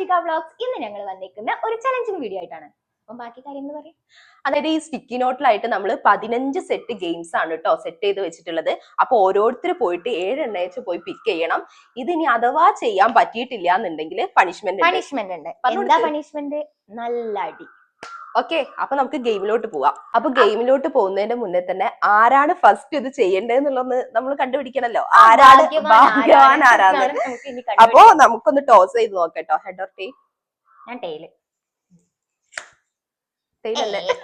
വർഷിക vlogs ഇന്ന് ഞങ്ങൾ വന്നിരിക്കുന്ന ഒരു ചലഞ്ചിങ് വീഡിയോ ആയിട്ടാണ്. അപ്പം ബാക്കി കാര്യങ്ങൾ പറയാം. അതായത് ഈ സ്റ്റിക്കി നോട്ടിലായിട്ട് നമ്മൾ പതിനഞ്ച് സെറ്റ് ഗെയിംസ് ആണ് കേട്ടോ സെറ്റ് ചെയ്ത് വെച്ചിട്ടുള്ളത്. അപ്പൊ ഓരോരുത്തർ പോയിട്ട് ഏഴെണ്ണ വെച്ച് പോയി പിക്ക് ചെയ്യണം. ഇതിനി ഇനി അഥവാ ചെയ്യാൻ പറ്റിയിട്ടില്ല എന്നുണ്ടെങ്കിൽ പണിഷ്മെന്റ് പണിഷ്മെന്റ് ഉണ്ട്. എന്താ പണിഷ്മെന്റ് നല്ല അടി. ഓക്കെ അപ്പൊ നമുക്ക് ഗെയിമിലോട്ട് പോവാം. അപ്പൊ ഗെയിമിലോട്ട് പോകുന്നതിന്റെ മുന്നേ തന്നെ ആരാണ് ഫസ്റ്റ് ഇത് ചെയ്യേണ്ടതെന്നുള്ളത് നമ്മൾ കണ്ടുപിടിക്കണല്ലോ. ആരാണ് ഭാഗ്യവാൻ ആരാണ്? അപ്പോ നമുക്കൊന്ന് ടോസ് ചെയ്ത് നോക്കട്ടോ. ഹെഡ് ഓർ ടീ ഞാൻ ടെയിൽ ടെയിലല്ലേ.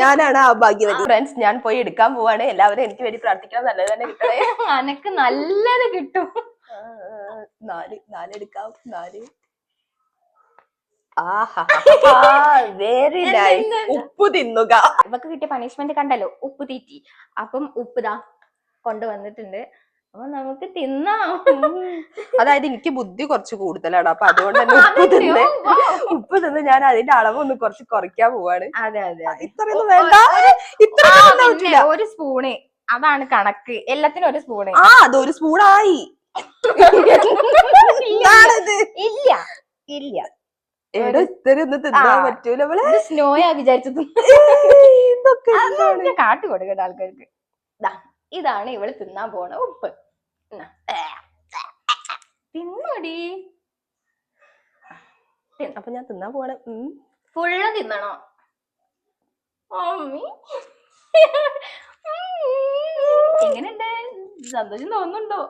ഞാനാണ് ആ ഭാഗ്യവതി. ഫ്രണ്ട്സ് ഞാൻ പോയി എടുക്കാൻ പോവാണ്. എല്ലാവരും എനിക്ക് വേണ്ടി പ്രാർത്ഥിക്കണം. നല്ലത് തന്നെ കിട്ടണേ. അനക്ക് നല്ലത് കിട്ടും. നാല് നാലെടുക്കാം നാല്. Very nice? ഉപ്പ് തിന്നുക. ഇവക്ക് കിട്ടിയ പണിഷ്മെന്റ് കണ്ടല്ലോ. ഉപ്പ് തീറ്റി. അപ്പം ഉപ്പ് ദാ കൊണ്ടുവന്നിട്ടുണ്ട്. അപ്പൊ നമുക്ക് തിന്നാം. അതായത് എനിക്ക് ബുദ്ധി കുറച്ച് കൂടുതലാണ്. അപ്പൊ അതുകൊണ്ട് തന്നെ ഉപ്പ് തിന്ന് ഉപ്പ് തിന്ന് ഞാൻ അതിന്റെ അളവ് ഒന്ന് കുറച്ച് കുറയ്ക്കാൻ പോവാണ്. അതെ അതെ അതെ. ഇത്രയൊന്നും വേണ്ട. ഇത്ര ഒരു സ്പൂണ്. അതാണ് കണക്ക്. എല്ലാത്തിനും ഒരു സ്പൂണ്. ആ അതൊരു സ്പൂണായി. എന്താണിത് ഇല്ല. ഇല്ല. സ്നോയാ വിചാരിച്ചത്. ഇതൊക്കെ എന്താണ്? കാട്ടു കൊടുക്കട്ടെ ആൾക്കാർക്ക്. ഇതാണ് ഇവൾ തിന്നാൻ പോണ ഉപ്പ്. തിന്നടി. അപ്പൊ ഞാൻ തിന്നാൻ പോണ. ഫുള്ള് തിന്നണോ? എങ്ങനെയുണ്ട്? സന്തോഷം തോന്നുന്നുണ്ടോ?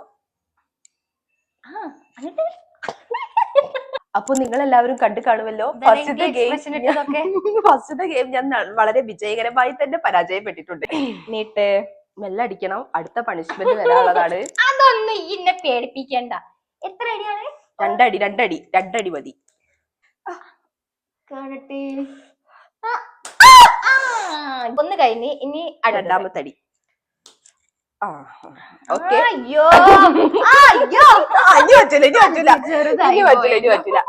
അപ്പൊ നിങ്ങൾ എല്ലാവരും കണ്ടു കാണുമല്ലോ. ഫസ്റ്റത്തെ ഗെയിം ഫസ്റ്റത്തെ ഗെയിം ഞാൻ വളരെ വിജയകരമായി തന്നെ പരാജയപ്പെട്ടിട്ടുണ്ട്. നീട്ട് മെല്ലെ അടിക്കണം. അടുത്ത പണിഷ്മെന്റ് വരാനുള്ളതാണ്. അതൊന്നും ഇന്നെ പേടിപ്പിക്കണ്ട. എത്ര അടിയാണ്? രണ്ടടി രണ്ടടി രണ്ടടി മതി. ഒന്ന് കഴിഞ്ഞ് ഇനി. രണ്ടാമത്തെ അടി. അയ്യോ. അയ്യോ. ഇനി പറ്റൂല ഇനി പറ്റൂല. ഇനി പറ്റൂല ഇനി. പറ്റൂല.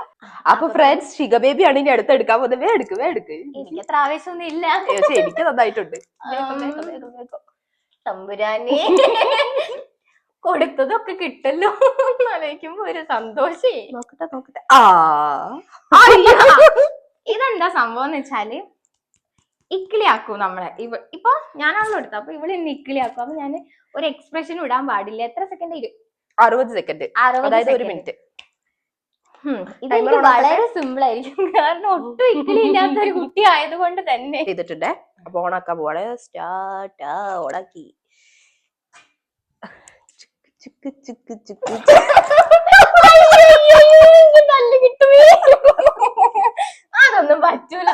അപ്പൊ ഫ്രണ്ട്സ് ഷിഗ ബേബി ആണ് ഇനി അടുത്ത് എടുക്കാൻ പോകുന്നത്. വേ എടുക്ക് വേ എടുക്ക്. എനിക്ക് അത്ര ആവേശമൊന്നും ഇല്ല. പക്ഷെ എനിക്ക് നന്നായിട്ടുണ്ട്. തമ്പുരാനെ. കൊടുത്തതൊക്കെ കിട്ടല്ലോ ആലോചിക്കുമ്പോ ഒരു സന്തോഷേ. നോക്കട്ടെ നോക്കട്ടെ. ആ. ഇതെന്താ സംഭവം എന്ന് വെച്ചാൽ ഇക്കിളിയാക്കും നമ്മളെ. ഇവ ഇപ്പൊ ഞാനാണല്ലോ എടുത്തത്. അപ്പൊ ഇവൾ എന്നെ ഇക്കിളിയാക്കും. അപ്പൊ ഞാൻ ഒരു എക്സ്പ്രഷൻ ഇടാൻ പാടില്ല. എത്ര സെക്കൻഡ് അറുപത് സെക്കൻഡ് അതായത് ഒരു മിനിറ്റ് ആക്കട്ടെ? വളരെ സിമ്പിൾ ആയിരിക്കും. കാരണം ഒട്ടും ഇക്കിളി ഇല്ലാത്ത ഒരു കുട്ടി ആയതുകൊണ്ട് തന്നെ. ചെയ്തിട്ടുണ്ട്. അപ്പൊ ഓണാക്കാൻ പോവാണ്. സ്റ്റാർട്ട്. ഓണാക്കി. ചുക്ക് ചുക്ക് ചുക്ക് ചുക്ക്. കിട്ടുമേ അതൊന്നും പറ്റൂല.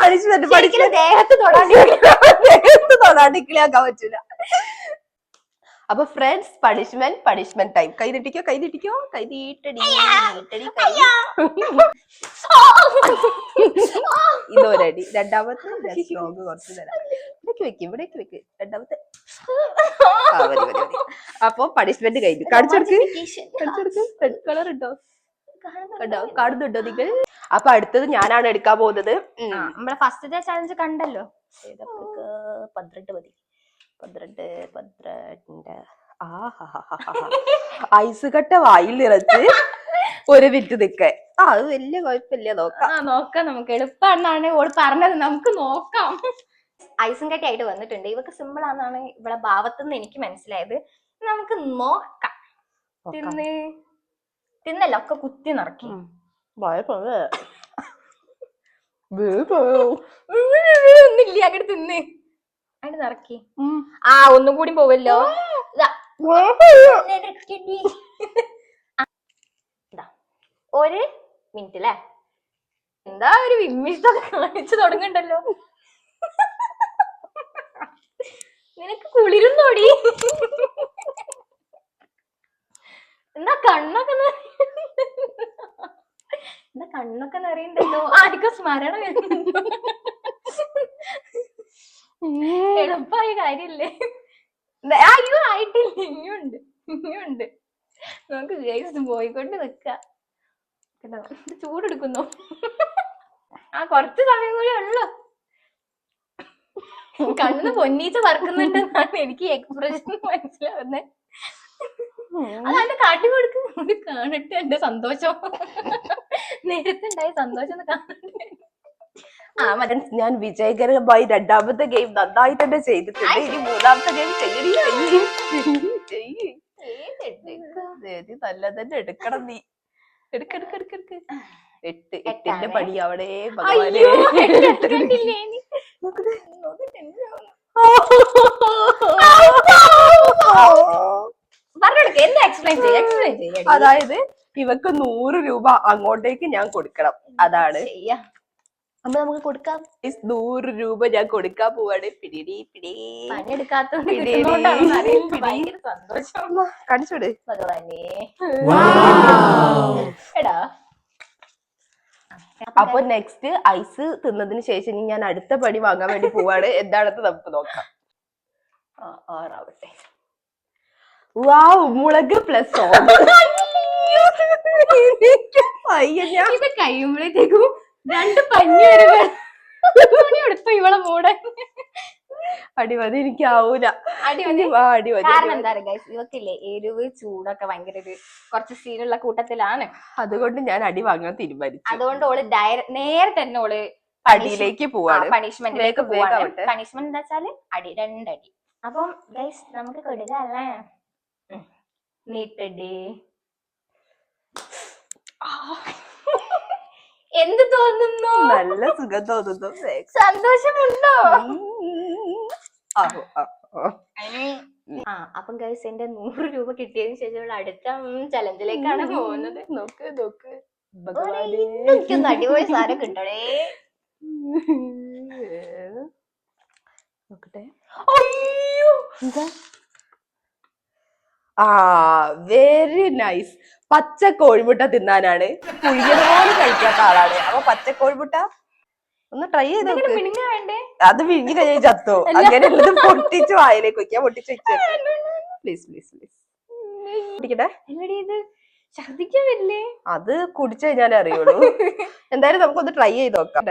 പണിഷ്മെന്റ് ശരിക്കും പണിഷ്മെന്റ് ദേഹത്ത് തൊടാണ്ടിക്കിളിയാക്കാൻ പറ്റൂല. അപ്പൊ ഫ്രണ്ട്സ് പണിഷ്മെന്റ് പണിഷ്മെന്റ് ടൈം കൈ നീട്ടിക്കോ കൈ നീട്ടിക്കോ? കൈ നീട്ടടി നീട്ടടി ഇതൊരടി. രണ്ടാമത്തെ സ്ട്രോങ് കുറച്ച് തരാം. ഇവിടേക്ക് വെക്ക് ഇവിടേക്ക് വെക്ക്. രണ്ടാമത്തെ. അപ്പൊ പണിഷ്മെന്റ് കഴിഞ്ഞു കടിച്ചെടുക്ക് കടിച്ചെടുക്ക് റെഡ് കളർ ഉണ്ടോ? കണ്ടോ? കാണുന്നുണ്ടോ നിങ്ങൾ അപ്പൊ അടുത്തത് ഞാനാണ് എടുക്കാൻ പോകുന്നത്. നമ്മളെ ഫസ്റ്റത്തെ ചലഞ്ച് കണ്ടല്ലോ. പന്ത്രണ്ട് മതി. പന്ത്രണ്ട് പന്ത്രണ്ട്. ഐസ് കട്ട വായിൽ നിറച്ച് ഒരു വിറ്റ് നിക്ക. ആ അത് വലിയ കുഴപ്പമില്ല നോക്കാം. ആ നോക്കാം നമുക്ക്. എളുപ്പമാണെന്നാണ് ഓൾ പറഞ്ഞത്. നമുക്ക് നോക്കാം. ഐസും കട്ടി ആയിട്ട് വന്നിട്ടുണ്ട്. ഇവക്ക് സിമ്പിൾ ആണെന്നാണ് ഇവിടെ ഭാവത്തുനിന്ന് എനിക്ക് മനസ്സിലായത്. നമുക്ക് നോക്കാം. തിന്ന്. തിന്നല്ല ഒക്കെ കുത്തി നിറക്കി. ഒന്നില്ല അങ്ങോട്ട് തിന്ന്. നിറക്കി ആ ഒന്നും കൂടി പോവല്ലോ. ഒരു മിനിറ്റ് അല്ലേ എന്താ ഒരു വിമ്മിഷ്ടമൊക്കെ കാണിച്ചു തുടങ്ങണ്ടല്ലോ? നിനക്ക് കുളിരുന്നോടി? എന്താ കണ്ണൊക്കെ എന്താ കണ്ണൊക്കെ നിറയണ്ടല്ലോ? ആർക്കും സ്മരണ വരുന്നുണ്ടോ എളുപ്പമായ കാര്യല്ലേ? അയ്യോ ആയിട്ടില്ല. ഇനിയുണ്ട്. ഇനിയുണ്ട്. നമുക്ക് ഗൈസ് പോയിക്കൊണ്ട് നിക്ക. ചൂടെടുക്കുന്നു. ആ കുറച്ച് സമയം കൂടി ഉള്ളു. കണ്ണ് പൊന്നീച്ച പറക്കുന്നുണ്ടെന്നാണ് എനിക്ക് എക്സ്പ്രഷൻ മനസ്സിലാവുന്നത് അതാണ്ട് കാട്ടി കൊടുക്കുന്നത് കാണട്ടെ എന്റെ സന്തോഷം. നേരത്തെ ഉണ്ടായ സന്തോഷം ഒന്ന് കാണട്ടെ. ഞാൻ വിജയകരമായി രണ്ടാമത്തെ ഗെയിം നന്നായി തന്നെ ചെയ്തിട്ടുണ്ട്. ഇനി മൂന്നാമത്തെ ഗെയിം ചെയ്യടി ചെയ്യ്. ചെയ്യ്. നല്ല തന്നെ എടുക്കണം നീ. എടുക്ക എടുക്ക എടുക്ക എടുക്ക. എട്ട് എട്ടിന്റെ പണി അവിടെ അതായത് ഇവക്ക് നൂറ് രൂപ അങ്ങോട്ടേക്ക് ഞാൻ കൊടുക്കണം. അതാണ്. ചെയ്യാ. അപ്പൊ നമുക്ക് കൊടുക്കാം. നൂറ് രൂപ ഞാൻ കൊടുക്കാൻ പോവാണ്. പിടിടി പിടി. പിടി, എടുക്കാത്ത ഭഗവാനേ എടാ. അപ്പൊ നെക്സ്റ്റ് ഐസ് തിന്നതിന് ശേഷം ഇനി ഞാൻ അടുത്ത പടി വാങ്ങാൻ വേണ്ടി പോവാണ്. എന്താണെന്ന് നമുക്ക് നോക്കാം. ആറാവട്ടെ. വാവ് മുളക് പ്ലസ് കഴിയുമ്പോഴത്തേക്കും രണ്ട് പഞ്ഞി എടുത്തു ഇവളെ മൂടെ അടിമതി മതി അടിമതി കാരണം എന്താ പറയുക ഗൈസ് ഇവക്കില്ലേ എരിവ് ചൂടൊക്കെ ഭയങ്കര ഒരു കുറച്ച് സീനുള്ള കൂട്ടത്തിലാണ്. അതുകൊണ്ട് ഞാൻ അടി വാങ്ങാൻ തീരുമാനിച്ചു. അതുകൊണ്ട് ഓൾ ഡയറക്റ്റ് നേരെ തന്നെ ഓൾ അടിയിലേക്ക് പോവാണ്. പണിഷ്മെന്റിലേക്ക് പോവാണ്. പണിഷ്മെന്റ് എന്താ വെച്ചാൽ അടി രണ്ടടി. അപ്പം ഗൈസ് നമുക്ക് കൊടുക്ക അല്ലേ നീട്ടടി. നീട്ടടി എന്ത് തോന്നുന്നു? നല്ല സുഖം തോന്നുന്നു. സന്തോഷമുണ്ടോ? ആ, അപ്പം ഗൈസ് എന്റെ നൂറ് രൂപ കിട്ടിയതിന് ശേഷമുള്ള അടുത്ത ചലഞ്ചിലേക്കാണ് പോകുന്നത്. നോക്ക് നോക്ക്. ഭഗവാനേ. എനിക്കൊന്ന് അടിപൊളി സാധനം കിട്ടണേ. നോക്കട്ടെ. ആ വെരി നൈസ് പച്ച കോഴിമുട്ട തിന്നാനാണ്. പുഴിയതുപോലെ പോലെ കഴിക്കാത്ത ആളാണ്. അപ്പൊ പച്ച കോഴിമുട്ട ഒന്ന് ട്രൈ ചെയ്ത് അത് വിഴുങ്ങി കഴിഞ്ഞ ചത്തോ? അങ്ങനെയുള്ളത് പൊട്ടിച്ച് വായിലേക്ക് വെക്കാം പൊട്ടിച്ച് വെക്കാം പ്ലീസ് പ്ലീസ് പ്ലീസ് കുടിക്കട്ടെ ഛർദിക്കാൻ വരില്ലേ അത് കുടിച്ചു കഴിഞ്ഞാലേ അറിയുള്ളൂ. എന്തായാലും നമുക്കൊന്ന് ട്രൈ ചെയ്ത് നോക്കാം.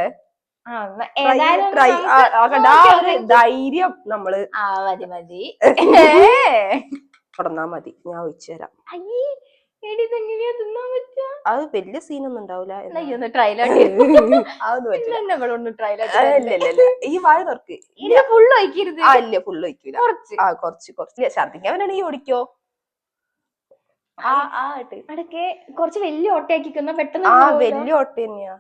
ധൈര്യം നമ്മൾ. മതി മതി. തുറന്നാ മതി. ഞാൻ ഒഴിച്ചു തരാം. അത് വലിയ സീനൊന്നും ഉണ്ടാവില്ല ഈ വാഴ തുറക്ക്. ഫുള്ള് ഒഴിക്കരുത്. ആ ഇല്ല ഫുള്ള് ഒഴിക്കൂല. കുറച്ച്. ആ കുറച്ച് കുറച്ച്. ഓടിക്കോ. അടക്കെ കുറച്ച് വലിയ ഓട്ടയാക്കിക്കുന്ന പെട്ടെന്ന് ആ. വലിയ ഓട്ട തന്നെയാ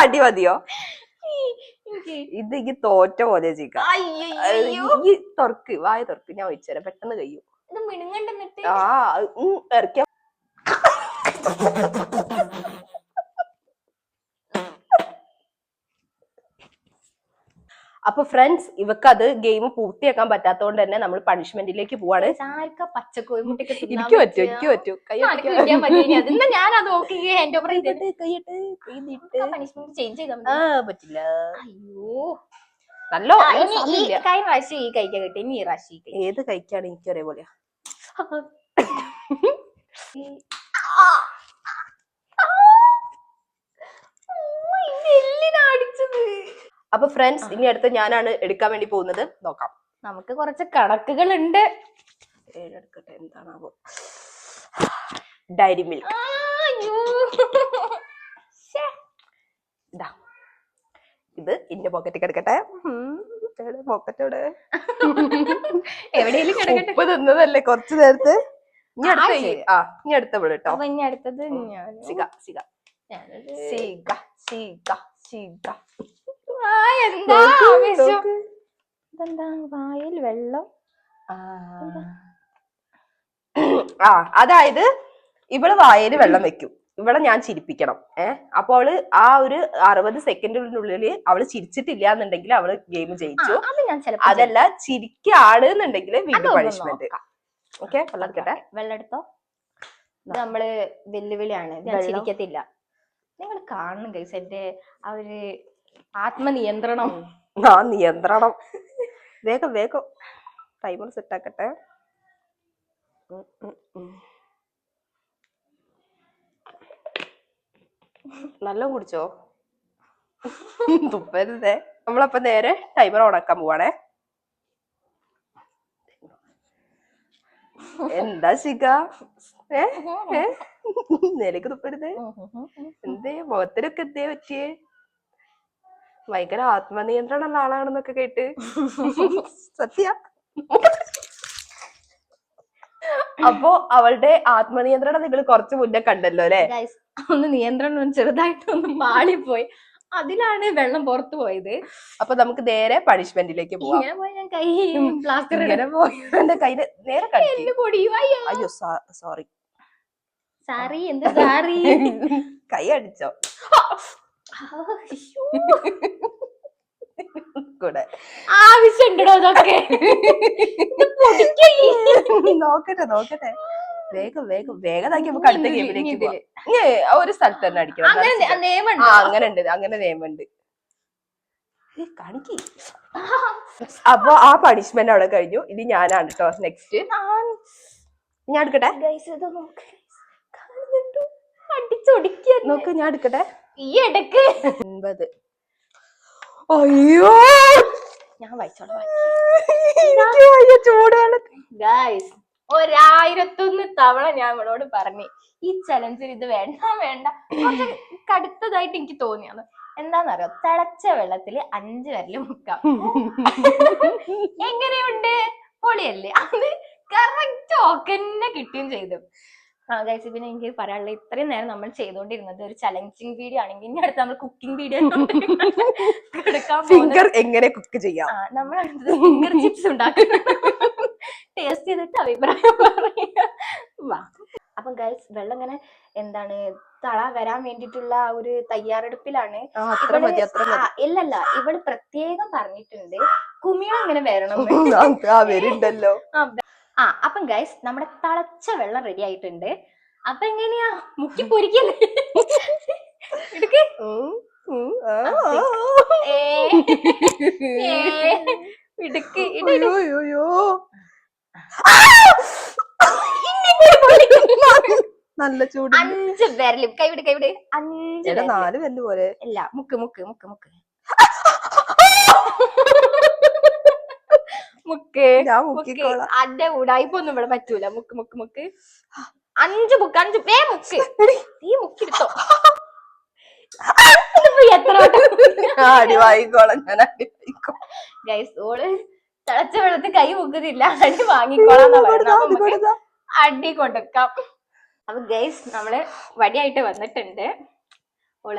അടി മതിയോ? ഇത് ഈ തോറ്റ പോലെ ചിക്ക. ഈ തുറക്ക് വായ തുറക്ക്. ഞാൻ ഒഴിച്ചു തരാം. പെട്ടെന്ന് കഴിയും. ആ ഉം, ഇറക്കിയ അപ്പൊ ഫ്രണ്ട്സ് ഇവക്ക് അത് ഗെയിം പൂർത്തിയാക്കാൻ പറ്റാത്തതുകൊണ്ട് തന്നെ നമ്മൾ പണിഷ്മെന്റിലേക്ക് പോവാണ്. എനിക്ക് പറ്റും? എനിക്ക് പറ്റും. പറ്റില്ല. നല്ല പ്രാവശ്യം ഈ കിട്ടി. ഇനി ഈ പ്രാവശ്യം ഏത് കഴിക്കാണ് എനിക്ക് ഒരേപോലെ ഈ- ആ. ആ. ഓ, ഇത് എല്ലിനാ അടിച്ചത് അപ്പൊ ഫ്രണ്ട്സ് ഇനി അടുത്ത് ഞാനാണ് എടുക്കാൻ വേണ്ടി പോകുന്നത്. നോക്കാം. നമുക്ക് കുറച്ച് കണക്കുകളുണ്ട്. എടുക്കട്ടെ എന്താണാവോ? Dairy Milk. ഇതാ ഇന്റെ പോക്കറ്റിൽ കിടക്കട്ടെ പോക്കറ്റോടെ എവിടെയെങ്കിലും കിടക്കട്ടെ. ഉപ്പ് തിന്നതല്ലേ കുറച്ചു നേരത്തെ? ഇനി അടുത്ത. ആ ഇനി അടുത്ത വീട് കേട്ടോ അപ്പൊ ഇനി അടുത്തത് ഞാൻ സിഗ സിഗ സിഗ സിഗ ആ, എന്താ നോക്ക്, ആവേശം? ഇതെന്താ? വായിൽ വെള്ളം. ആ. അതായത് ഇവൾ വായിൽ വെള്ളം വെക്കും. ഇവളെ ഞാൻ ചിരിപ്പിക്കണം. ഏഹ് അപ്പൊ അവൾ ആ ഒരു അറുപത് സെക്കൻഡിനുള്ളിൽ അവൾ ചിരിച്ചിട്ടില്ല എന്നുണ്ടെങ്കിൽ അവൾ ഗെയിം ജയിച്ചു. അതല്ല ചിരിക്കാണ് എന്നുണ്ടെങ്കിൽ വീണ്ടും പണിഷ്മെന്റ്. ഓക്കെ വെള്ളം എടുക്കട്ടെ. വെള്ളം എടുത്തോ? നമ്മൾ വെല്ലുവിളിയാണ്. ഞാൻ ചിരിക്കത്തില്ല. നിങ്ങൾ കാണണം ഗൈസ് എന്റെ ആ ഒരു ആത്മനിയന്ത്രണം. ആ നിയന്ത്രണം. വേഗം വേഗം. ടൈമർ സെറ്റ് ആക്കട്ടെ. നല്ല കുടിച്ചോ? തുപ്പരുതേ. നമ്മളപ്പോ നേരെ ടൈമർ ഓണാക്കാൻ പോവാണേ. എന്താ ശിഖ? ഏ നിലയ്ക്ക് തുപ്പരുതേ. എന്തേ മുഖത്തിനൊക്കെ എന്തേ പറ്റിയേ? ഭയങ്കര ആത്മനിയന്ത്രണമുള്ള ആളാണെന്നൊക്കെ കേട്ട്. സത്യ. അപ്പോ അവളുടെ ആത്മനിയന്ത്രണം നിങ്ങൾ കുറച്ച് മുന്നേ കണ്ടല്ലോ അല്ലെ? ഒന്ന് നിയന്ത്രണം ചെറുതായിട്ട് ഒന്ന് പാളിപ്പോയി അതിലാണ് വെള്ളം പുറത്തു പോയത്. അപ്പൊ നമുക്ക് നേരെ പണിഷ്മെന്റിലേക്ക് പോവാം. കയ്യിൽ നേരെ അയ്യോ. സോറി സാറി എന്ത് സാറി കൈ അടിച്ചോ. കൂടെ. ആവശ്യമുണ്ടോ അതൊക്കെ ഇത് പൊടിക്കല്ലേ? നോക്കട്ടെ നോക്കട്ടെ. വേഗം വേഗം നമുക്ക് അടുത്ത ഗെയിമിലേക്ക് ഒരു സ്ഥലത്ത് തന്നെ അടിക്കണം. അങ്ങനെ ഉണ്ട് അങ്ങനെ നിയമമുണ്ട്. കാണിക്ക്. അപ്പൊ ആ പണിഷ്മെന്റ് അവിടെ കഴിഞ്ഞു. ഇനി ഞാനാണ് കേട്ടോ നെക്സ്റ്റ് ഞാൻ. എടുക്കട്ടെ? ഇത് നോക്ക് ഞാൻ എടുക്കട്ടെ? ഈ ഇടയ്ക്ക് ഒൻപത്. അയ്യോ! ഞാൻ വായിച്ചോളാം ഗായ്സ് ഒരായിരത്തൊന്ന് തവണ ഞാൻ ഇവളോട് പറഞ്ഞു ഈ ചലഞ്ചിൽ ഇത് വേണ്ട വേണ്ട. കടുത്തതായിട്ട് എനിക്ക് തോന്നിയാണ്. എന്താന്നറിയോ? തിളച്ച വെള്ളത്തിൽ അഞ്ചു വരൽ മുക്കാം. എങ്ങനെയുണ്ട്? പൊളിയല്ലേ? അത് കറക്റ്റ് ഓക്കന്നെ കിട്ടുകയും ചെയ്തു. ഗൈസ് പിന്നെ എനിക്ക് പറയാനുള്ളത് ഇത്രയും നേരം നമ്മൾ ചെയ്തുകൊണ്ടിരുന്നത് ഒരു ചലഞ്ചിങ് വീഡിയോ ആണെങ്കിൽ ഇനി അടുത്ത് നമ്മൾ കുക്കിംഗ് വീഡിയോ ഫിംഗർ എങ്ങനെ കുക്ക് ചെയ്യാം? നമ്മൾ ഫിംഗർ ചിപ്സ് ഉണ്ടാക്കും ടേസ്റ്റ് ചെയ്തിട്ട് അഭിപ്രായം പറയാ വാ. അപ്പം ഗൈസ് വെള്ളം ഇങ്ങനെ എന്താണ് തള വരാൻ വേണ്ടിട്ടുള്ള ഒരു തയ്യാറെടുപ്പിലാണ്. ഇല്ലല്ല ഇവൾ പ്രത്യേകം പറഞ്ഞിട്ടുണ്ട് കുമിള ഇങ്ങനെ വരണം. ആ, ആ വരുണ്ടല്ലോ. ആ അപ്പം ഗൈസ് നമ്മുടെ തളച്ച വെള്ളം റെഡി ആയിട്ടുണ്ട്. അപ്പൊ എങ്ങനെയാ? മുക്കി പൊരിക്കല്ലേ? ഇടുക്ക്. നല്ല ചൂട് അഞ്ച് വിരലും കൈവിടെ കൈവിടെ. അഞ്ച് നാല് വിരൽ. പോലെ അല്ല മുക്ക് മുക്ക് മുക്ക് മുക്ക്. മുക്ക് അന്റെ മുക്ക്. അന്റെ ഉടായിപ്പൊന്നും ഇവിടെ പറ്റൂല. മുക്ക് മുക്ക് മുക്ക്. അഞ്ചു മുക്ക് അഞ്ചു വേ മുക്ക്. നീ മുക്കെടുത്തോ എത്ര ഞാൻ ഗൈസ് ഓൾ തിളച്ച വെള്ളത്തിൽ കൈ മുക്കുന്നില്ല. അടി വാങ്ങിക്കോളാം. അടി കൊടുക്കാം. അപ്പൊ ഗൈസ് നമ്മൾ വടിയായിട്ട് വന്നിട്ടുണ്ട്. ഓൾ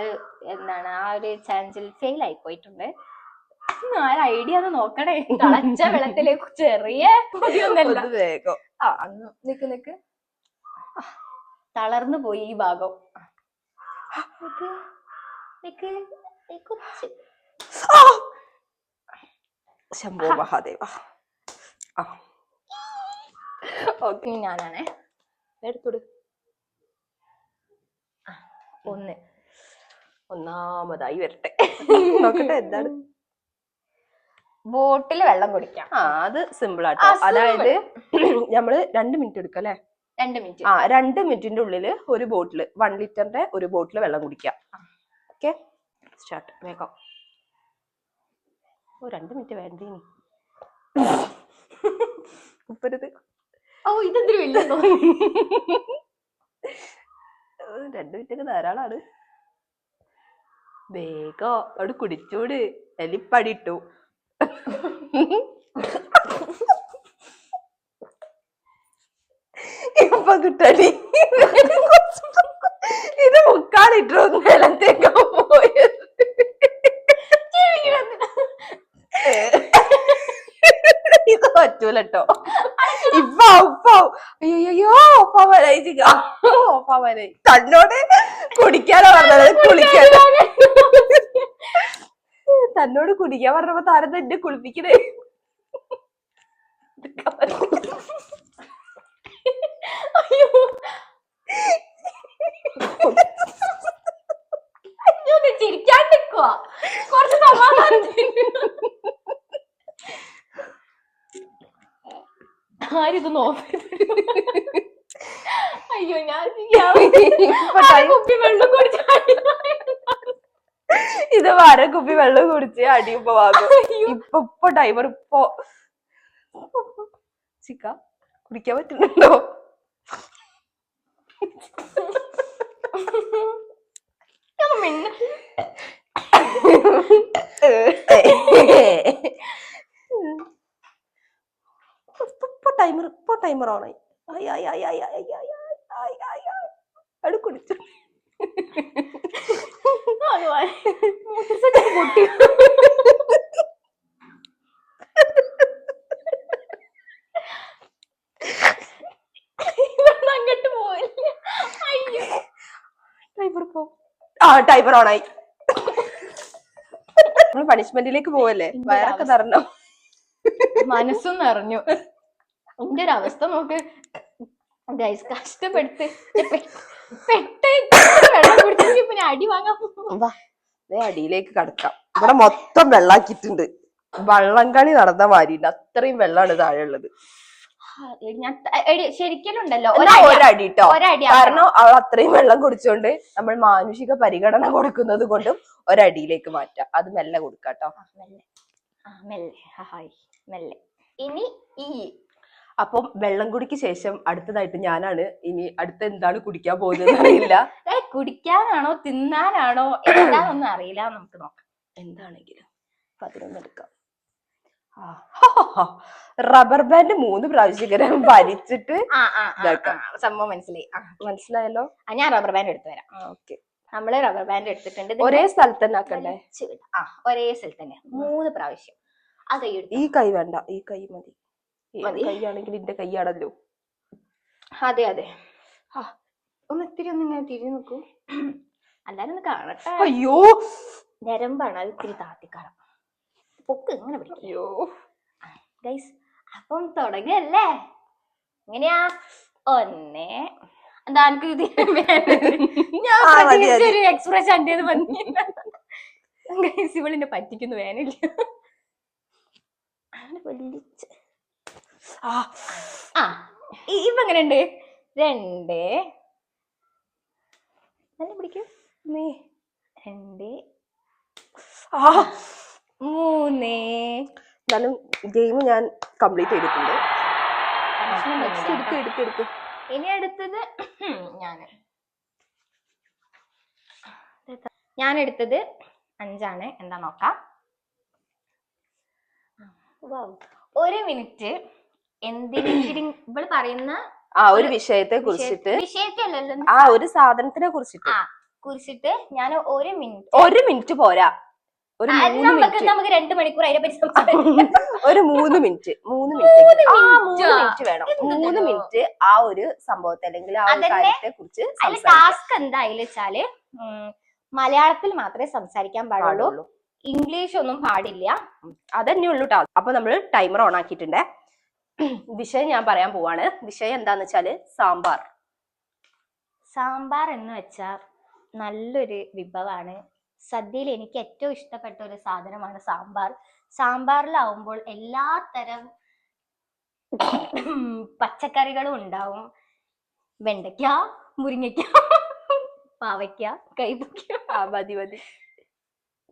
എന്താണ് ആ ഒരു ചാലഞ്ചിൽ ഫെയിൽ ആയി പോയിട്ടുണ്ട് ആര് ഐഡിയ ഒന്ന് നോക്കണേ. തളച്ച വെള്ളത്തിലേക്ക് ചെറിയ പൊടിയൊന്നല്ല. ഒന്ന് വേഗം ആ അന്ന് നിക്ക് നിക്ക്. തളർന്നു പോയി ഈ ഭാഗം! ശംഭോ മഹാദേവ. ഓക്കെ ഞാനാണേ. എടുത്തു ഒന്ന്. ഒന്നാമതായി വരട്ടെ. നോക്കട്ടെ എന്താണ്? ബോട്ടിൽ വെള്ളം കുടിക്കാം. ആ അത് സിമ്പിൾ ആട്ടോ. അതായത് നമ്മൾ രണ്ട് മിനിറ്റ് എടുക്കാം അല്ലെ? രണ്ട് മിനിറ്റ് ആ രണ്ട് മിനിറ്റിന്റെ ഉള്ളിൽ ഒരു ബോട്ടിൽ വൺ ലിറ്ററിന്റെ ഒരു ബോട്ടിൽ വെള്ളം കുടിക്കാം. ഓക്കെ സ്റ്റാർട്ട് വേഗം. ഓ രണ്ട് മിനിറ്റ് വേണ്ടി ഇനി ഉപ്പരുത് ഓ ഇതെന്തൊരു വലിയ രണ്ട് മിനിറ്റ് ഒക്കെ ധാരാളാണ്. വേഗം അവിടെ കുടിച്ചൂട്. എലിപ്പടിട്ടു ഇപ്പൊ കിട്ടടി. ഇത് മുക്കാലിട്ടോ നിലത്തേക്ക് പോയത് ഇത് പറ്റൂലട്ടോ. ഇപ്പൊ ഉപ്പോ അയ്യോ ഉപ്പാവാനായി ചിക്ക ഉപ്പാവാനായി തന്നോട് കുടിക്കാനാ പറഞ്ഞത്. കുളിക്കാൻ തന്നോട് കുടിക്കാൻ പറഞ്ഞപ്പോ താരം എന്നെ കുളിപ്പിക്കണേ? അയ്യോ. അയ്യോ ഇത് ചിരിക്കാണ്ടിരിക്കുവാ കുറച്ച് സമാധാനത്തിന് ആരിത് നോക്കി? അയ്യോ ഞാൻ കുപ്പി വെള്ളം കുടിച്ചാൽ ഇത് വര കുപ്പി വെള്ളം കുടിച്ച് അടിയുമ്പോ വാങ്ങും ഇപ്പൊ ഇപ്പൊ ടൈമർ ഇപ്പൊ. ചിക്ക കുടിക്കാൻ പറ്റുന്നുണ്ടോ. ഇപ്പൊ ടൈമർ ഇപ്പൊ ടൈമർ ഓണായി ആയി. പൊട്ടി പോ ആ ഓണായി നമ്മൾ പണിഷ്മെന്റിലേക്ക് പോവല്ലേ വയറൊക്കെ നിറഞ്ഞു മനസ്സും നിറഞ്ഞു എന്റെ ഒരു അവസ്ഥ നോക്ക് കഷ്ടപ്പെടുത്ത് അടി വാങ്ങാൻ അടിയിലേക്ക് കടക്കാം. ഇവിടെ മൊത്തം വെള്ളാക്കിയിട്ടുണ്ട്. വള്ളം കളി നടന്ന മാതിരിണ്ട് അത്രയും വെള്ളമാണ് താഴെ ഉള്ളത് ഞാൻ ശരിക്കും ഉണ്ടല്ലോ ഒരടി കാരണം അവൾ അത്രയും വെള്ളം കുടിച്ചോണ്ട് നമ്മൾ മാനുഷിക പരിഗണന കൊടുക്കുന്നത് കൊണ്ടും ഒരടിയിലേക്ക് മാറ്റാം. അത് മെല്ലെ കൊടുക്കാട്ടോ. മെല്ലെ. മെല്ലെ. മെല്ലെ. ഇനി ഈ അപ്പം വെള്ളം കുടിക്ക് ശേഷം അടുത്തതായിട്ട് ഞാനാണ് ഇനി അടുത്ത എന്താണ് കുടിക്കാൻ പോകുന്നത് അറിയില്ല. കുടിക്കാനാണോ തിന്നാനാണോ എന്താണെന്നൊന്നും അറിയില്ല. നമുക്ക് നോക്കാം. എന്താണെങ്കിലും പതിനൊന്ന് എടുക്കാം റബ്ബർ ബാൻഡ് മൂന്ന് പ്രാവശ്യം വലിച്ചിട്ട് ഇതാക്കാം. ആ, സംഭവം മനസ്സിലായി. മനസ്സിലായല്ലോ? ഞാൻ റബ്ബർ ബാൻഡ് എടുത്തു തരാം. ഓക്കെ. നമ്മൾ റബ്ബർ ബാൻഡ് എടുത്തിട്ടുണ്ട്. ഒരേ സ്ഥലത്ത് തന്നെ ആക്കണ്ടേ? ആ ഒരേ സ്ഥലത്ത് തന്നെ. മൂന്ന് പ്രാവശ്യം. ആ കൈ ഈ കൈ വേണ്ട ഈ കൈ മതി? കൈയാണെങ്കിൽ എന്റെ കൈയാണല്ലോ. അതെ അതെ. ഒന്ന് ഇത്തിരി ഒന്ന് ഇങ്ങനെ തിരിഞ്ഞു നോക്കൂ. അല്ലാതെ കാണട്ടെ. അയ്യോ. ഞരമ്പാണ്. അത് ഇത്തിരി താത്തിക്കാളാം പൊക്ക് ഇങ്ങനെ അയ്യോ. ഗൈസ് അപ്പം തുടങ്ങല്ലേ? എങ്ങനെയാ? ഒന്നേ. എന്താ എനിക്ക് ഇത് ഞാൻ. ഒരു എക്സ്പ്രഷൻ ഗൈസ് ഇവളിനെ പറ്റിക്കുന്നു വേനില്ല അങ്ങനെ വലിച്ച് ആ, ഇപ്പൊ എങ്ങനെയുണ്ട് രണ്ട്. നല്ല പിടിക്കും. നീ രണ്ട്. ആ മൂന്ന്. എന്നാലും ഗെയിം ഞാൻ കംപ്ലീറ്റ് ചെയ്തിട്ടുണ്ട്. punishment എടുക്ക് എടുക്ക് ഇനി അടുത്തത് ഞാൻ ഞാൻ എടുത്തത് അഞ്ചാണ്. എന്താ നോക്കാം. ഒരു മിനിറ്റ്. എന്തിനെങ്കിലും ഇവൾ പറയുന്ന ആ ഒരു വിഷയത്തെ കുറിച്ചിട്ട്. വിഷയത്തിലല്ലോ ആ ഒരു സാധനത്തിനെ കുറിച്ചിട്ട്. ആ കുറിച്ചിട്ട് ഞാൻ ഒരു മിനിറ്റ്. ഒരു മിനിറ്റ് പോരാ. ഒരു മൂന്ന് നമുക്ക് മിനിറ്റ്. നമുക്ക് രണ്ട് മണിക്കൂർ അതിനെ പറ്റി സംസാരിക്കാം. ഒരു മൂന്ന് മിനിറ്റ്. മൂന്ന് മിനിറ്റ്. ആ മൂന്ന് മിനിറ്റ് വേണം. മൂന്ന് മിനിറ്റ് ആ ഒരു സംഭവത്തെ അല്ലെങ്കിൽ ആ ഒരു കാര്യത്തെ കുറിച്ച് ടാസ്ക് എന്തായാലും വെച്ചാൽ മലയാളത്തിൽ മാത്രമേ സംസാരിക്കാൻ പാടുള്ളൂ. പാടുള്ളൂ. ഇംഗ്ലീഷ് ഒന്നും പാടില്ല. അതന്നെ ഉള്ളൂ ടാസ്ക് അപ്പൊ നമ്മൾ ടൈമർ ഓൺ ആക്കിയിട്ടുണ്ട്. വിഷയം ഞാൻ പറയാൻ പോവാണ്. വിഷയം എന്താന്ന് വെച്ചാൽ സാമ്പാർ. സാമ്പാർ എന്ന് വെച്ചാൽ നല്ലൊരു വിഭവമാണ് സദ്യയിൽ എനിക്ക് ഏറ്റവും ഇഷ്ടപ്പെട്ട ഒരു സാധനമാണ് സാമ്പാർ. സാമ്പാറിലാവുമ്പോൾ എല്ലാ തരം പച്ചക്കറികളും ഉണ്ടാവും. വെണ്ടയ്ക്ക മുരിങ്ങയ്ക്ക പാവയ്ക്ക കൈപ്പയ്ക്ക മതി മതി.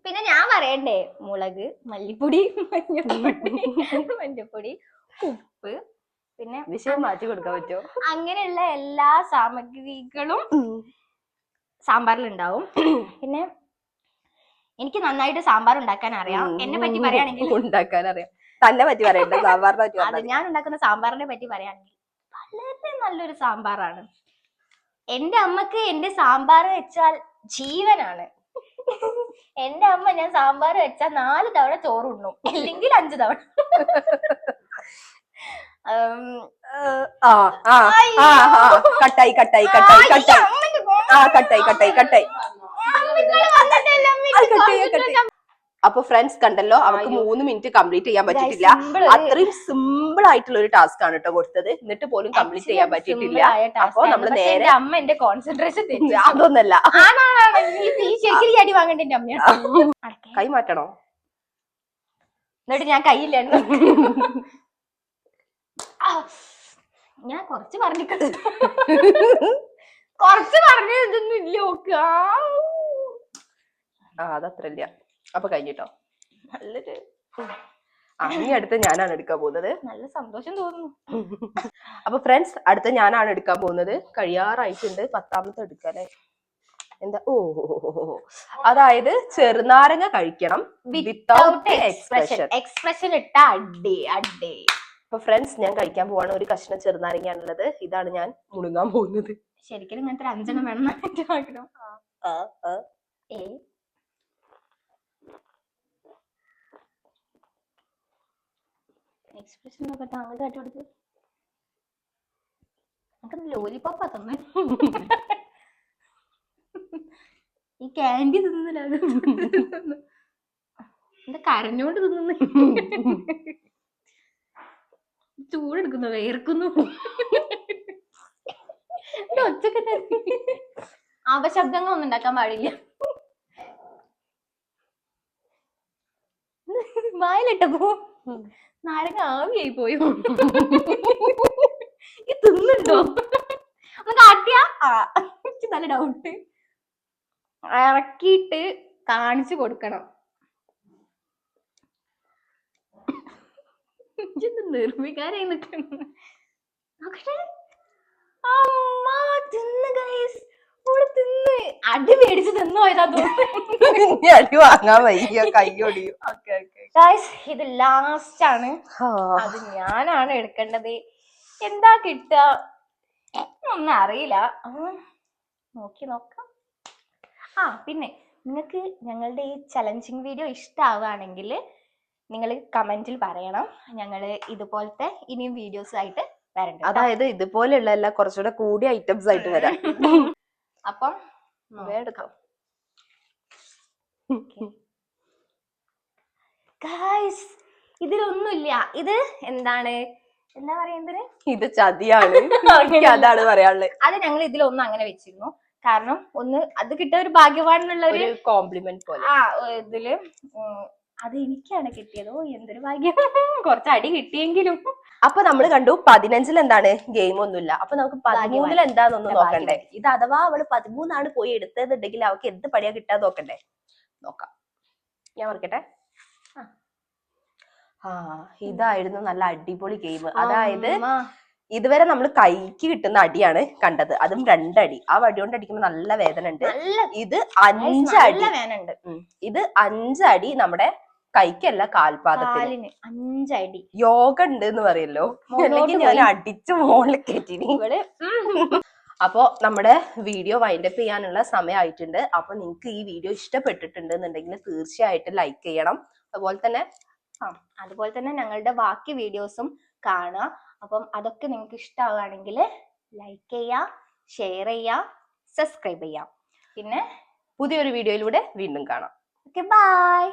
പിന്നെ ഞാൻ പറയണ്ടേ? മുളക് മല്ലിപ്പൊടി മഞ്ഞപ്പൊടി മഞ്ഞപ്പൊടി ഉപ്പ്. പിന്നെ വിഷയം മാറ്റി കൊടുക്കാൻ പറ്റുമോ? അങ്ങനെയുള്ള എല്ലാ സാമഗ്രികളും സാമ്പാറിൽ ഉണ്ടാവും പിന്നെ എനിക്ക് നന്നായിട്ട് സാമ്പാർ ഉണ്ടാക്കാൻ അറിയാം. എന്നെ പറ്റി പറയുകയാണെങ്കിൽ ഉണ്ടാക്കാൻ അറിയാം തന്നെ പറ്റി പറയണ്ട. സാമ്പാറിനെ പറ്റി അത് പറഞ്ഞാ മതി. ഞാൻ ഉണ്ടാക്കുന്ന സാമ്പാറിനെ പറ്റി പറയുകയാണെങ്കിൽ വളരെ നല്ലൊരു സാമ്പാറാണ്. എന്റെ അമ്മയ്ക്ക് എന്റെ സാമ്പാർ വെച്ചാൽ ജീവനാണ്. എന്റെ അമ്മ ഞാൻ സാമ്പാർ വെച്ചാൽ നാല് തവണ ചോറുണ്ണും. അല്ലെങ്കിൽ അഞ്ചു തവണ. ആ ആ ആ കട്ടായി കട്ടായി കട്ടായി കട്ടായി. ആ കട്ടായി കട്ടായി കട്ടായി. അപ്പൊ ഫ്രണ്ട്സ് കണ്ടല്ലോ അവർക്ക് മൂന്ന് മിനിറ്റ് കംപ്ലീറ്റ് ചെയ്യാൻ പറ്റിയിട്ടില്ല. അത്രയും സിമ്പിൾ ആയിട്ടുള്ള ഒരു ടാസ്ക് ആണ് കേട്ടോ കൊടുത്തത്. എന്നിട്ട് പോലും കംപ്ലീറ്റ് ചെയ്യാൻ പറ്റിയിട്ടില്ല. അപ്പൊ നമ്മൾ നേരെ അമ്മ എന്റെ കോൺസെൻട്രേഷൻ അതൊന്നല്ല. കൈ മാറ്റണോ? എന്നിട്ട് ഞാൻ കൈയില്ലാണ്ട് ഞാൻ കൊറച്ച് പറഞ്ഞു കൊറച്ച് പറഞ്ഞു ഇതൊന്നും ഇല്ല ആ. അതത്ര ഇല്ല അപ്പൊ കഴിഞ്ഞിട്ടോ? നല്ലൊരു അങ്ങനെ ഇനി അടുത്ത് ഞാനാണ് എടുക്കാൻ പോകുന്നത്. നല്ല സന്തോഷം തോന്നുന്നു. അപ്പൊ ഫ്രണ്ട്സ് അടുത്ത ഞാനാണ് എടുക്കാൻ പോകുന്നത്. കഴിയാറായിട്ടുണ്ട്. പത്താമത്തെ എടുക്കാല്ലേ എന്താ? ഓ. അതായത് ചെറുനാരങ്ങ കഴിക്കണം വിത്തൗട്ട് എക്സ്പ്രഷൻ എക്സ്പ്രഷൻ ഇട്ട അടി അടി. അപ്പൊ ഫ്രണ്ട്സ് ഞാൻ കഴിക്കാൻ പോവാണ്. ഒരു കഷ്ണം ചെറുനാരങ്ങയാണുള്ളത്. ഇതാണ് ഞാൻ മുണുങ്ങാൻ പോകുന്നത്. ശരിക്കും ഇങ്ങനത്തെ ഒരു അഞ്ചെണ്ണം വേണം ആഗ്രഹം. ഏ. എക്സ്പ്രഷൻ നോക്കട്ടെ അങ്ങോട്ട് കാട്ടി കൊടുത്ത് നമുക്ക് ലോലിപ്പോപ്പാ തന്നെ. ഈ കാൻഡി തിന്നില്ല എന്താ കരഞ്ഞോണ്ട് തിന്നുന്നു? ചൂടെടുക്കുന്നു വേർക്കുന്നു. എന്താ അവശബ്ദങ്ങൾ ഒന്നും ഉണ്ടാക്കാൻ പാടില്ല. വായിലിട്ടപ്പോ നാരങ്ങ ആവിയായി പോയോ? ഈ തിന്നുണ്ടോ? ഒന്ന് കാട്ടിയാ നല്ല ഡൗട്ട് ഇറക്കിയിട്ട് കാണിച്ചു കൊടുക്കണം. ഇജ്ജെന്ത് നിർവികാരായി നിൽക്കുന്നു. അമ്മ തിന്ന് ഗൈസ് ഓൾ തിന്ന്. അടി മേടിച്ച് തിന്നു പോയതാ തോന്നുന്നു. അടി വാങ്ങാൻ വയ്യ കൈയൊടിയും ഗൈസ് ഇത് ലാസ്റ്റ് ആണ്. അത് ഞാനാണ് എടുക്കേണ്ടത്. എന്താ കിട്ടുക? ഒന്നും അറിയില്ല. നോക്കി നോക്കാം. ആ പിന്നെ നിങ്ങൾക്ക് ഞങ്ങളുടെ ഈ ചലഞ്ചിങ് വീഡിയോ ഇഷ്ടമാവുകയാണെങ്കിൽ നിങ്ങൾ കമന്റിൽ പറയണം. ഞങ്ങൾ ഇതുപോലത്തെ ഇനിയും വീഡിയോസ് ആയിട്ട് വരണ്ട അതായത് ഇതുപോലെയുള്ള എല്ലാം കുറച്ചുകൂടെ കൂടിയ ഐറ്റംസ് ആയിട്ട് വരാം. അപ്പം വേടെടുക്കാം ഗൈസ് ഇതിലൊന്നുമില്ല. ഇത് എന്താണ്? എന്താ പറയുന്നത് ഇത് ചതിയാണ്. അതാണ് പറയാനുള്ളത് അത് ഞങ്ങൾ ഇതിലൊന്നും അങ്ങനെ വെച്ചിരുന്നു. കാരണം ഒന്ന് അത് കിട്ടിയ ഒരു ഭാഗ്യവാനുള്ള ഒരു കോംപ്ലിമെന്റ് പോലെ. ആ ഇതിൽ അത് എനിക്കാണ് കിട്ടിയത്. ഓ എന്തൊരു ഭാഗ്യം. കുറച്ച് അടി കിട്ടിയെങ്കിലും. അപ്പൊ നമ്മൾ കണ്ടു പതിനഞ്ചിൽ എന്താണ്? ഗെയിം ഒന്നുമില്ല. അപ്പൊ നമുക്ക് പതിമൂന്നിൽ എന്താന്നൊന്ന് നോക്കണ്ടേ? ഇത് അഥവാ അവൾ പതിമൂന്നാണ് പോയി എടുത്തതുണ്ടെങ്കിൽ അവൾക്ക് എന്ത് പണിയാ കിട്ടാൻ നോക്കണ്ടേ? നോക്കാം. ഞാൻ മറക്കട്ടെ. ആ. ഇതായിരുന്നു നല്ല അടിപൊളി ഗെയിം അതായത് ഇതുവരെ നമ്മൾ കൈക്ക് കിട്ടുന്ന അടിയാണ് കണ്ടത്. അതും രണ്ടടി. ആ വടി കൊണ്ട് അടിക്കുമ്പോൾ നല്ല വേദന ഉണ്ട്. ഇത് അഞ്ചടി. ഇത് അഞ്ചടി നമ്മുടെ കൈക്കല്ല കാൽപാദത്തിന് അഞ്ചടി. യോഗ ഉണ്ട് എന്ന് പറയല്ലോ അല്ലെങ്കിൽ ഞാൻ അടിച്ച് മുകളിൽ കയറ്റിനി. ഇവൾ അപ്പോൾ നമ്മുടെ വീഡിയോ വൈൻഡപ്പ് ചെയ്യാനുള്ള സമയമായിട്ടുണ്ട് അപ്പൊ നിങ്ങൾക്ക് ഈ വീഡിയോ ഇഷ്ടപ്പെട്ടിട്ടുണ്ട് എന്നുണ്ടെങ്കിൽ തീർച്ചയായിട്ടും ലൈക്ക് ചെയ്യണം. അതുപോലെ തന്നെ ആ അതുപോലെ തന്നെ ഞങ്ങളുടെ ബാക്കി വീഡിയോസും കാണുക. അപ്പം അതൊക്കെ നിങ്ങൾക്ക് ഇഷ്ടമാവുകയാണെങ്കിൽ ലൈക്ക് ചെയ്യുക ഷെയർ ചെയ്യുക സബ്സ്ക്രൈബ് ചെയ്യാം പിന്നെ പുതിയൊരു വീഡിയോയിലൂടെ വീണ്ടും കാണാം. Okay bye